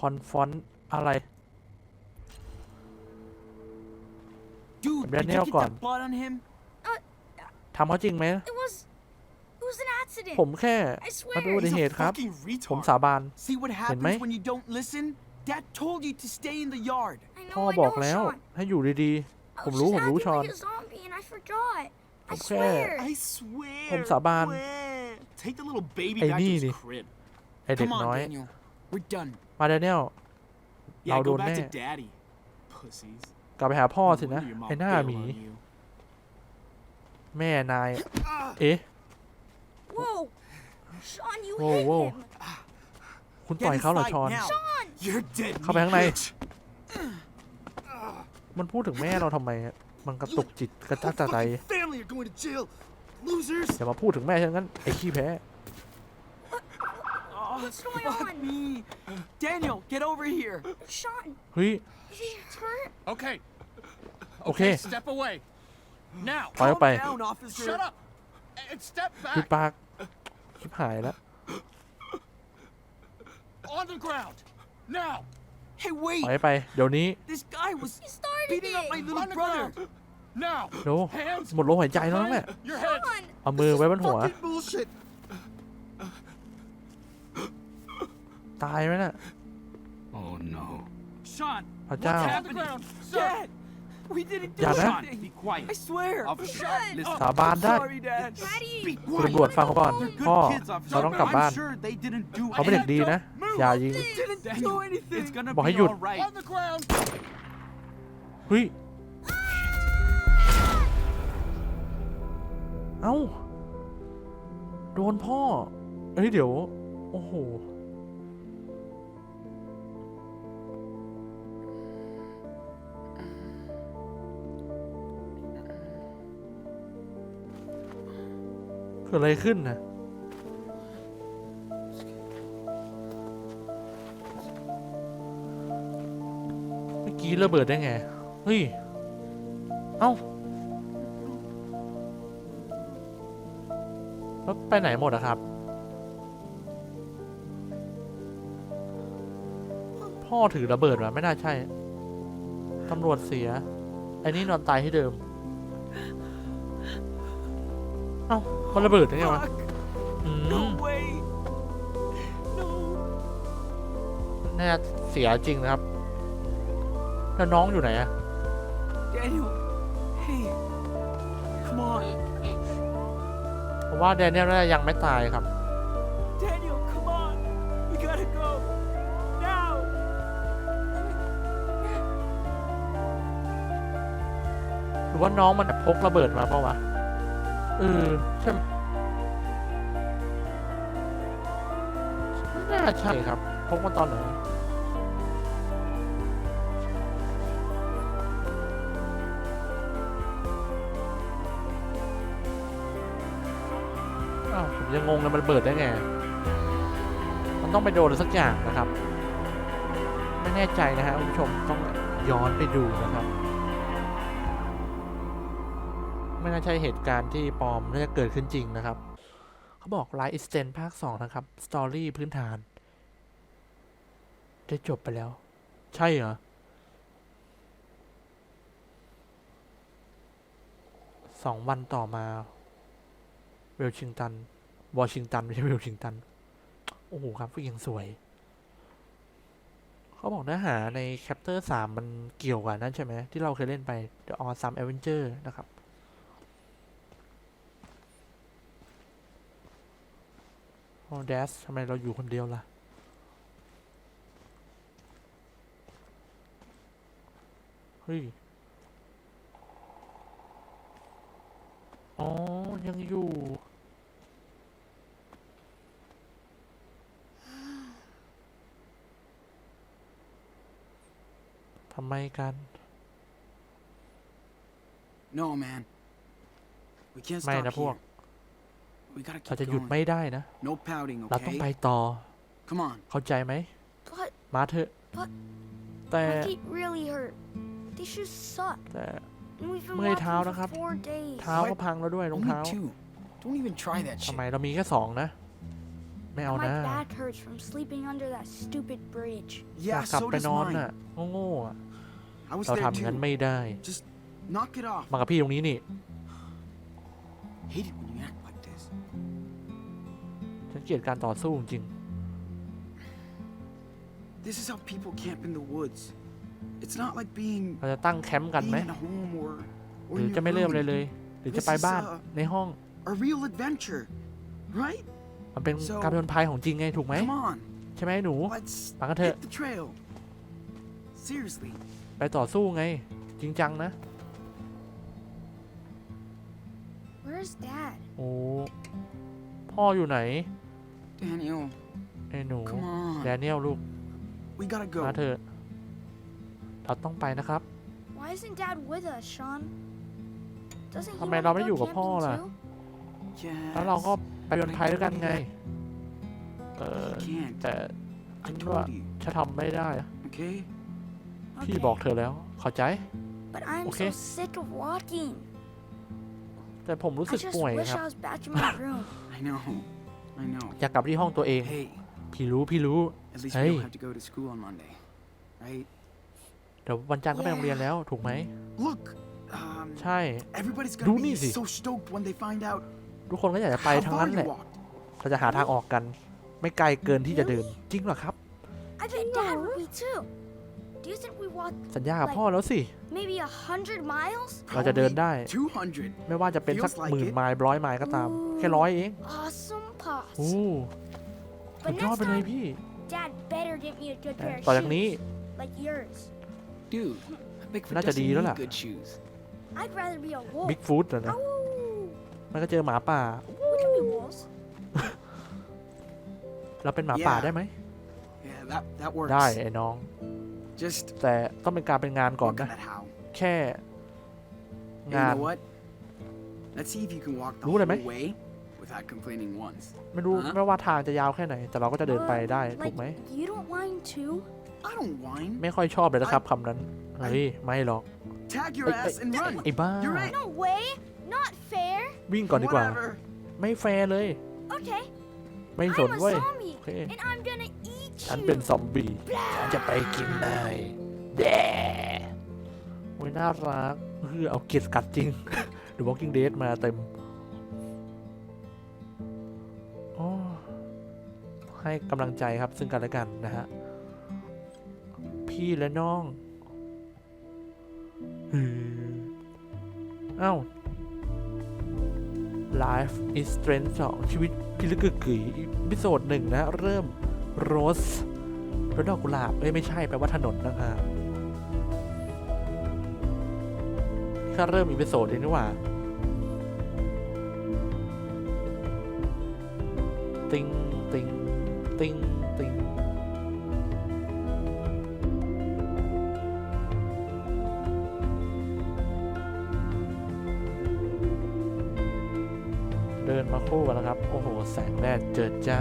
[SPEAKER 1] คอนฟอนอะไร
[SPEAKER 2] Dude,
[SPEAKER 1] Brad
[SPEAKER 2] did you
[SPEAKER 1] Nail
[SPEAKER 2] get
[SPEAKER 1] gone.
[SPEAKER 2] that blood on him?
[SPEAKER 1] ทำเขาจริงไหม
[SPEAKER 3] It was, it was an accident.
[SPEAKER 1] ผมแค่
[SPEAKER 3] I
[SPEAKER 1] มันเป็นอุ
[SPEAKER 3] swear.
[SPEAKER 1] บัติ
[SPEAKER 6] He's
[SPEAKER 1] เห
[SPEAKER 6] a
[SPEAKER 1] ตุครับ
[SPEAKER 6] fucking
[SPEAKER 1] ผม
[SPEAKER 6] retard.
[SPEAKER 1] สาบาน
[SPEAKER 2] See what
[SPEAKER 1] ห็นไหม?
[SPEAKER 2] happens when you don't listen? Dad told you to stay in the yard.
[SPEAKER 3] I
[SPEAKER 1] พ่อ
[SPEAKER 3] know, I
[SPEAKER 1] บอก
[SPEAKER 3] know,
[SPEAKER 1] แล้ว
[SPEAKER 3] Sean.
[SPEAKER 1] ให้อยู่ดี
[SPEAKER 3] I
[SPEAKER 1] ผม
[SPEAKER 3] was
[SPEAKER 1] รู้
[SPEAKER 3] just
[SPEAKER 1] ผมรู้
[SPEAKER 3] acting
[SPEAKER 1] ชอน
[SPEAKER 3] like a zombie and I forgot. I
[SPEAKER 1] Okay.
[SPEAKER 3] swear.
[SPEAKER 6] I swear.
[SPEAKER 1] Không xả ban.
[SPEAKER 6] Quên. Take the little baby
[SPEAKER 1] Ê,
[SPEAKER 6] back to
[SPEAKER 1] đi
[SPEAKER 6] his
[SPEAKER 1] đi.
[SPEAKER 6] crib.
[SPEAKER 1] ๆไอเด็ก
[SPEAKER 2] Come
[SPEAKER 1] น้อย
[SPEAKER 2] on, Daniel. We're done.
[SPEAKER 1] มาเดเนียล
[SPEAKER 6] Yeah,
[SPEAKER 1] Tao
[SPEAKER 6] go
[SPEAKER 1] đồn
[SPEAKER 6] back
[SPEAKER 1] nè.
[SPEAKER 6] to daddy. Pussies.
[SPEAKER 1] กลับไปหาพ่อ
[SPEAKER 6] No
[SPEAKER 1] สินะ
[SPEAKER 6] wonder your mom
[SPEAKER 1] ไอหน้า
[SPEAKER 6] bailed
[SPEAKER 1] หมี
[SPEAKER 6] on you.
[SPEAKER 1] แม่นาย เอ๊ะ
[SPEAKER 3] Whoa. Sean, you
[SPEAKER 1] Whoa,
[SPEAKER 3] hit
[SPEAKER 1] whoa.
[SPEAKER 3] him.
[SPEAKER 1] คุณต่อยเขาเหรอชอน
[SPEAKER 2] now.
[SPEAKER 3] Sean.
[SPEAKER 6] You're dead.
[SPEAKER 1] Không
[SPEAKER 6] meat,
[SPEAKER 1] phải thằng này.
[SPEAKER 6] bitch.
[SPEAKER 1] มันพูดถึงแม่เราทำไมอะมันกระตุกจิตกระจัก
[SPEAKER 6] Whole
[SPEAKER 1] จักใจ
[SPEAKER 6] fucking family are going to jail. Losers.
[SPEAKER 1] อย่ามาพูดถึงแม่ฉันงั้นไอ้ขี้แพ้
[SPEAKER 2] Oh,
[SPEAKER 3] What's going
[SPEAKER 2] fuck
[SPEAKER 3] on?
[SPEAKER 2] me. Daniel, get over here.
[SPEAKER 3] Sean,
[SPEAKER 1] เฮ้ย
[SPEAKER 3] is he hurt?
[SPEAKER 7] Okay.
[SPEAKER 1] Okay.
[SPEAKER 7] Step away. Now.
[SPEAKER 1] ปล่อยออกไป
[SPEAKER 2] Calm down, officer.
[SPEAKER 7] Shut up. And step
[SPEAKER 1] ปิด
[SPEAKER 7] back.
[SPEAKER 1] ปากชิบหายแล้ว
[SPEAKER 7] On the ground. Now.
[SPEAKER 2] Hey,
[SPEAKER 1] ป
[SPEAKER 2] wait.
[SPEAKER 1] ล่อยไป เดี๋ยวนี้
[SPEAKER 2] This guy was
[SPEAKER 3] He started
[SPEAKER 2] beating up my
[SPEAKER 3] it.
[SPEAKER 2] little
[SPEAKER 7] On the
[SPEAKER 2] brother.
[SPEAKER 7] ground. Now.
[SPEAKER 1] เดี๋ยว
[SPEAKER 7] Hands
[SPEAKER 1] หมดลมหายใจแล้วนะแม่
[SPEAKER 7] behind your head.
[SPEAKER 3] Sean.
[SPEAKER 1] เอามือไว้บนหัว
[SPEAKER 6] Fucking bullshit.
[SPEAKER 1] ตายไหมน่ะ
[SPEAKER 4] Oh no.
[SPEAKER 2] Sean,
[SPEAKER 1] พระเจ้า
[SPEAKER 7] On the ground. Sir.
[SPEAKER 2] Dad, we didn't do
[SPEAKER 1] Yeah, man.
[SPEAKER 2] anything.
[SPEAKER 4] Be quiet.
[SPEAKER 2] I swear.
[SPEAKER 4] Officer,
[SPEAKER 3] Dad.
[SPEAKER 4] listen.
[SPEAKER 1] สาบานได้
[SPEAKER 2] Sorry, Dad.
[SPEAKER 3] Daddy.
[SPEAKER 4] Be
[SPEAKER 1] คุณ
[SPEAKER 4] quiet.
[SPEAKER 1] ตำรวจฟังเขาก่อน
[SPEAKER 4] They're good
[SPEAKER 1] พ่อ
[SPEAKER 4] kids, officer.
[SPEAKER 1] เราต้องกลับบ้าน
[SPEAKER 4] I'm sure they didn't do
[SPEAKER 1] เขาเป็นเด็กดีนะ อย่ายิง
[SPEAKER 2] We didn't do
[SPEAKER 4] Daniel,
[SPEAKER 2] anything.
[SPEAKER 4] it's gonna
[SPEAKER 1] บอกให้
[SPEAKER 4] be
[SPEAKER 1] หยุด
[SPEAKER 4] all right.
[SPEAKER 7] On the ground.
[SPEAKER 1] เฮ้ย เอ้า โดนพ่อ เอ้ยเดี๋ยว โอ้โห กิดอะไรขึ้นนะเมื่อกี้ระเบิดได้ไง เฮ้ย เอ้าแล้วไปไหนหมดอะครับ พ่อถือระเบิดมาไม่น่าใช่ ตำรวจเสีย ไอ้นี่นอนตายที่เดิม เอ้า มันระเบิดได้ไงวะ
[SPEAKER 2] Fuck.
[SPEAKER 1] อืม
[SPEAKER 2] No way. No.
[SPEAKER 1] น่าจะเสียจริงนะครับ แล้วน้องอยู่ไหนอะ
[SPEAKER 2] Daniel. Hey. Come on.
[SPEAKER 1] ผมว่าแดเนียลน่าจะยังไม่ตายครับ
[SPEAKER 2] Daniel, come on. We gotta go. Now.
[SPEAKER 1] หรือว่าน้องมันพกระเบิดมาเปล่าวะ เออใช่ไหมน่าใช่ครับพกมาตอนไหนอ้าวผมยังงงเลยมันเบิดได้ไง มันต้องไปโดนอะไรสักอย่างนะครับ ไม่แน่ใจนะฮะคุณผู้ชมต้องย้อนไปดูนะครับ น่าใช่เหตุการณ์ที่ปลอมน่าจะเกิดขึ้นจริงนะครับ เขาบอก Light Extend ภาค 2 นะครับ สตอรี่พื้นฐานได้จบไปแล้ว ใช่เหรอ สองวันต่อมา เวลชิงตัน วอชิงตัน ไม่ใช่เวลชิงตัน โอ้โหครับผู้หญิงสวย เขาบอกเนื้อหาใน Chapter 3มันเกี่ยวกับนั้นใช่ไหม ที่เราเคยเล่นไป The Awesome Avenger นะครับ โอ้แดสทำไมเราอยู่คนเดียวล่ะ เฮ้ย อ๋อ ยังอยู่ ทำไมกัน
[SPEAKER 2] No, man. We can't
[SPEAKER 1] ไม่
[SPEAKER 2] stop
[SPEAKER 1] นะพวก
[SPEAKER 2] here. We gotta
[SPEAKER 1] เรา
[SPEAKER 2] keep
[SPEAKER 1] จะหยุด
[SPEAKER 2] going.
[SPEAKER 1] ไม่ได้นะ
[SPEAKER 2] No pouting,
[SPEAKER 1] เราต้อง
[SPEAKER 2] okay?
[SPEAKER 1] ไปต่อ
[SPEAKER 2] Come on.
[SPEAKER 1] เข้าใจไหม
[SPEAKER 3] But
[SPEAKER 1] มาเถอะ
[SPEAKER 3] But-
[SPEAKER 1] แต่
[SPEAKER 3] my feet really hurt. These shoes suck.
[SPEAKER 1] แต่
[SPEAKER 3] And we've been
[SPEAKER 1] เมื่อย
[SPEAKER 3] walking
[SPEAKER 1] เท้า
[SPEAKER 3] for
[SPEAKER 1] นะครับ
[SPEAKER 3] four days.
[SPEAKER 1] เท้าก็พังแล้วด้วยรอง
[SPEAKER 2] Only
[SPEAKER 1] เท้า
[SPEAKER 2] two. Don't even try that
[SPEAKER 1] ทำ
[SPEAKER 2] shit.
[SPEAKER 1] ไมเรามีแค่สองนะ ไม่เอา
[SPEAKER 3] My
[SPEAKER 1] นะ
[SPEAKER 3] back hurts from sleeping under that stupid bridge.
[SPEAKER 1] อยาก
[SPEAKER 2] Yeah,
[SPEAKER 1] กลับ
[SPEAKER 2] so
[SPEAKER 1] ไป
[SPEAKER 2] does
[SPEAKER 1] นอน
[SPEAKER 2] mine.
[SPEAKER 1] น่ะโง่ๆอะ
[SPEAKER 2] I was
[SPEAKER 1] เรา
[SPEAKER 2] there
[SPEAKER 1] ทำอย่างนั้น
[SPEAKER 2] too.
[SPEAKER 1] ไม่ได้
[SPEAKER 2] Just knock it off.
[SPEAKER 1] มากับพี่ตรงนี้นี่ เกลียดการต่อสู้จริง
[SPEAKER 2] This is how people camp in the woods. It's not like being
[SPEAKER 1] เราจะตั้งแคมป์กัน
[SPEAKER 2] being
[SPEAKER 1] ไหม
[SPEAKER 2] in a home or
[SPEAKER 1] ห
[SPEAKER 2] or
[SPEAKER 1] รือ
[SPEAKER 2] in
[SPEAKER 1] จะ
[SPEAKER 2] your
[SPEAKER 1] ไม่เริ่ม
[SPEAKER 2] room
[SPEAKER 1] เลย
[SPEAKER 2] and
[SPEAKER 1] เลย หรือจะไปบ้านในห้อง
[SPEAKER 2] a real adventure, right?
[SPEAKER 1] มันเป็น
[SPEAKER 2] So-
[SPEAKER 1] การผจญภัยของจริงไงถูกไหม
[SPEAKER 2] Come on,
[SPEAKER 1] ใช่ไหมหนู
[SPEAKER 2] let's
[SPEAKER 1] มากันเถอะ
[SPEAKER 2] hit the trail. Seriously,
[SPEAKER 1] ไปต่อสู้ไง จริงจังนะ
[SPEAKER 3] Where's Dad?
[SPEAKER 1] โอ้พ่ออยู่ไหน
[SPEAKER 2] Daniel,
[SPEAKER 1] ไอ้หนู
[SPEAKER 2] come on.
[SPEAKER 1] แดเนียลลูก
[SPEAKER 2] We gotta
[SPEAKER 1] มา
[SPEAKER 2] go.
[SPEAKER 1] เถอะเราต้องไปนะครับ
[SPEAKER 3] Why isn't Dad with us, Sean? Doesn't he
[SPEAKER 1] ทำไม
[SPEAKER 3] wanna
[SPEAKER 1] เราไม่
[SPEAKER 3] go
[SPEAKER 1] อยู่กับพ่อ
[SPEAKER 3] camping
[SPEAKER 1] ล่ะ
[SPEAKER 3] too?
[SPEAKER 1] แล้วเราก็
[SPEAKER 2] Yes.
[SPEAKER 1] ไปผจญภัยด้วยกันไง เออ
[SPEAKER 2] I can't.
[SPEAKER 1] แต่
[SPEAKER 2] I
[SPEAKER 1] ฉันว่า
[SPEAKER 2] told you,
[SPEAKER 1] ฉันทำไม่ได้อะ
[SPEAKER 2] okay?
[SPEAKER 1] พี่
[SPEAKER 3] Okay,
[SPEAKER 1] บอกเธอแล้ว เข้าใจ
[SPEAKER 3] But I'm
[SPEAKER 1] Okay.
[SPEAKER 3] so sick of walking.
[SPEAKER 1] แต่ผมรู้
[SPEAKER 3] I
[SPEAKER 1] สึก
[SPEAKER 3] just
[SPEAKER 1] ป่วย
[SPEAKER 3] wish
[SPEAKER 1] ครับ
[SPEAKER 3] I was back in my room.
[SPEAKER 2] I know. I know.
[SPEAKER 1] อยากกลับที่ห้องตัวเอง
[SPEAKER 2] Hey,
[SPEAKER 1] พี่รู้พี่รู้
[SPEAKER 2] at least
[SPEAKER 1] Hey.
[SPEAKER 2] we don't have to go to school on Monday, right?
[SPEAKER 1] เดี๋ยววันจันทร์ก็ไปโรงเรียนแล้วถูกไหม
[SPEAKER 2] Look, um,
[SPEAKER 1] ใช่
[SPEAKER 2] everybody's
[SPEAKER 1] ดู
[SPEAKER 2] gonna
[SPEAKER 1] นี่
[SPEAKER 2] be
[SPEAKER 1] สิ
[SPEAKER 2] so stoked when they find out
[SPEAKER 1] ทุกคนก็อยากจะไป
[SPEAKER 2] how
[SPEAKER 1] ทั้ง
[SPEAKER 2] far
[SPEAKER 1] นั้นแห
[SPEAKER 2] you
[SPEAKER 1] ละ
[SPEAKER 2] walked.
[SPEAKER 1] เราจะหาทางออกกัน ไม่ไกลเกินที่จะเดินจริงเหรอครับ
[SPEAKER 3] I bet Dad would be too. Do you think we walked
[SPEAKER 1] สัญญากับพ่อแล้วสิ
[SPEAKER 3] maybe a hundred miles?
[SPEAKER 1] เราจะเดินได้
[SPEAKER 2] 200.
[SPEAKER 1] ไม่ว่าจะเป็นสัก
[SPEAKER 2] Feels like
[SPEAKER 1] หมื่น
[SPEAKER 2] it.
[SPEAKER 1] ไมล์ร้อยไมล์ก็ตาม แค่ร้อยเอง
[SPEAKER 3] Awesome
[SPEAKER 1] โอ้
[SPEAKER 3] pops.
[SPEAKER 1] สุดยอดไปเลยพี่
[SPEAKER 3] Dad better get me a good
[SPEAKER 1] แต่
[SPEAKER 3] pair of
[SPEAKER 1] ต่อจากนี้
[SPEAKER 3] shoes, like yours.
[SPEAKER 2] Dude, Bigfoot
[SPEAKER 1] น่าจะ
[SPEAKER 2] doesn't
[SPEAKER 1] ดีแล้ว
[SPEAKER 2] need
[SPEAKER 1] ล่ะ
[SPEAKER 2] good shoes.
[SPEAKER 3] I'd rather be a wolf.
[SPEAKER 1] บิ๊กฟูดนะ
[SPEAKER 3] Ow!
[SPEAKER 1] มันก็เจอหมาป่า
[SPEAKER 3] We can be wolves.
[SPEAKER 1] เราเป็นหมาป่า
[SPEAKER 2] Yeah.
[SPEAKER 1] ได้ไหม
[SPEAKER 2] Yeah, that, that works.
[SPEAKER 1] ได้ไอ้น้อง
[SPEAKER 2] Just
[SPEAKER 1] แต่ต้องเป็นการเป็นงานก่อน
[SPEAKER 2] work
[SPEAKER 1] นะ
[SPEAKER 2] on that how.
[SPEAKER 1] แค่
[SPEAKER 2] Hey, you
[SPEAKER 1] งาน
[SPEAKER 2] know what? Let's see if you can walk the
[SPEAKER 1] รู้เลยไหม
[SPEAKER 2] whole way without complaining once.
[SPEAKER 1] ไม่รู้
[SPEAKER 2] ฮะ
[SPEAKER 1] ไม่ว่าทางจะยาวแค่ไหน แต่เราก็จะเดินไป
[SPEAKER 3] Uh,
[SPEAKER 1] ได้
[SPEAKER 3] like,
[SPEAKER 1] ถูกไหม
[SPEAKER 3] You don't mind too?
[SPEAKER 2] I don't whine.
[SPEAKER 1] ไม่ค่อยชอบเลยนะครับคำนั้น เฮ้ย ไม่หรอก
[SPEAKER 2] Tag your
[SPEAKER 1] Hey,
[SPEAKER 2] ass and run.
[SPEAKER 1] ไอ้บ้า
[SPEAKER 2] You're right.
[SPEAKER 3] No way. Not fair.
[SPEAKER 1] วิ่งก่อนดีกว่า
[SPEAKER 2] Whatever.
[SPEAKER 1] ไม่แฟร์เลย
[SPEAKER 3] Okay.
[SPEAKER 1] ไม่สน
[SPEAKER 3] I'm a
[SPEAKER 1] เว้ย
[SPEAKER 3] zombie,
[SPEAKER 1] โอเค
[SPEAKER 3] and I'm gonna eat
[SPEAKER 1] ฉัน
[SPEAKER 3] you.
[SPEAKER 1] เป็นซอมบี้ ฉันจะไปกินนายแด่โอ้ยน่ารักคือเอาเกล็ดกัดจริง หรือ Walking Dead มาเต็ม ให้กำลังใจครับซึ่งกันและกันนะฮะ พี่และน้องเอ้า Life is Strange 2ชีวิตพิลึกกึกกือพิโซดหนึ่งนะ เริ่มโรสรถดอกกุหลาบ เอ้ย ไม่ใช่ แปลว่าถนนนะครับแค่เริ่มอีพิโซดเองนี่หว่าติง ติงติงติงเดินมาคู่กันแล้วครับ โอ้โห แสงแดดเจิดจ้า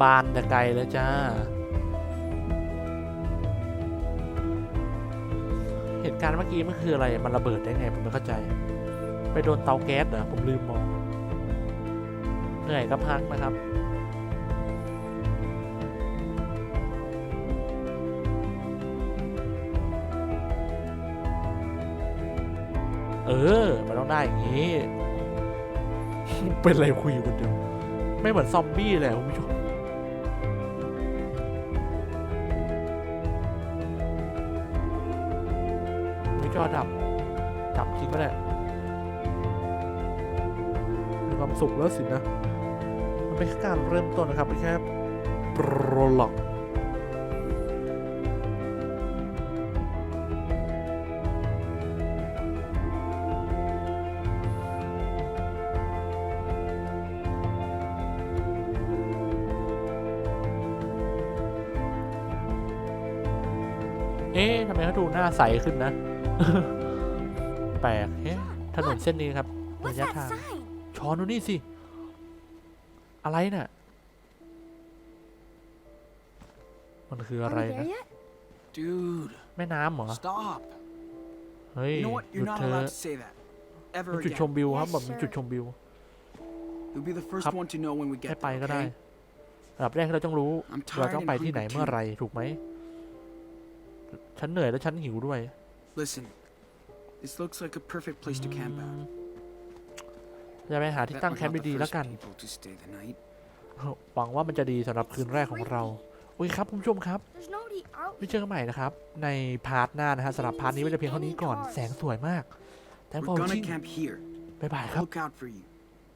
[SPEAKER 1] บานแต่ไกลแล้วจ้า เหตุการณ์เมื่อกี้มันคืออะไร มันระเบิดได้ไง ผมไม่เข้าใจ ไปโดนเตาแก๊สเหรอ ผมลืมมอง เหนื่อยก็พักนะครับเออ มันต้องได้อย่างนี้ เป็นอะไรคุยอยู่คนเดียว ไม่เหมือนซอมบี้เลยอะคุณผู้ชม ไม่จอดับ ดับจริงปะเนี่ยนึกว่าความสุขแล้วสินะ มันเป็นแค่การเริ่มต้นนะครับเป็นแค่โปรล็อกเอ๊ะทำไมเขาดูหน้าใสขึ้นนะ แปลกเอ๊ะถนนเส้นนี้ครับระ
[SPEAKER 3] What's
[SPEAKER 1] ยะ
[SPEAKER 3] that
[SPEAKER 1] ทาง
[SPEAKER 3] sign?
[SPEAKER 1] ช้อนดูนี่สิ อะไรน่ะ มันคือ
[SPEAKER 3] Are
[SPEAKER 1] อะไร
[SPEAKER 3] we
[SPEAKER 1] นะ
[SPEAKER 3] there yet?
[SPEAKER 2] Dude,
[SPEAKER 1] แม่น้ำเหรอ
[SPEAKER 2] stop.
[SPEAKER 1] เฮ้ย
[SPEAKER 2] You know what?
[SPEAKER 1] หยุ
[SPEAKER 2] You're
[SPEAKER 1] ด
[SPEAKER 2] not
[SPEAKER 1] เธอะ
[SPEAKER 2] allowed to say that. Ever
[SPEAKER 1] มันจุด
[SPEAKER 2] again.
[SPEAKER 1] ชมวิวครับ
[SPEAKER 3] Yes,
[SPEAKER 1] บอกมันจุด
[SPEAKER 3] sir.
[SPEAKER 1] ชมวิว
[SPEAKER 2] You'll be the first
[SPEAKER 1] ครับ
[SPEAKER 2] one to know when we
[SPEAKER 1] ให้
[SPEAKER 2] get
[SPEAKER 1] ไป
[SPEAKER 2] there,
[SPEAKER 1] ก็ได้
[SPEAKER 2] okay?
[SPEAKER 1] ระดับแรกที่เราต้องรู้
[SPEAKER 2] I'm
[SPEAKER 1] เรา
[SPEAKER 2] tired
[SPEAKER 1] ต้อง
[SPEAKER 2] and
[SPEAKER 1] ไปที่
[SPEAKER 2] hungry
[SPEAKER 1] ไหนเมื่อ
[SPEAKER 2] too.
[SPEAKER 1] ไหรถูกไหม ฉันเหนื่อยแล้วฉันหิวด้วย
[SPEAKER 2] Listen, this looks like a perfect place to camp out.
[SPEAKER 1] จะไปหาที่
[SPEAKER 2] Bet
[SPEAKER 1] ตั้ง
[SPEAKER 2] we're
[SPEAKER 1] แคมป์
[SPEAKER 2] not the
[SPEAKER 1] ดีๆแล้ว
[SPEAKER 2] first
[SPEAKER 1] กัน
[SPEAKER 2] people to stay the night.
[SPEAKER 1] หวังว่ามันจะดีสำหรับคืนแรกของเราโอ้ยครับคุณผู้ชมครับ
[SPEAKER 3] There's nobody out
[SPEAKER 1] ไว้เจอกันใหม่นะครับ ในพาร์ทหน้านะฮะสำหรับพาร์ทนี้ไว้แต่เพียงเท่านี้ก่อนแสงสวยมากแต่
[SPEAKER 2] We're
[SPEAKER 1] พอ
[SPEAKER 2] gonna
[SPEAKER 1] ชิ่ง
[SPEAKER 2] camp here.
[SPEAKER 1] บ๊ายบายครับ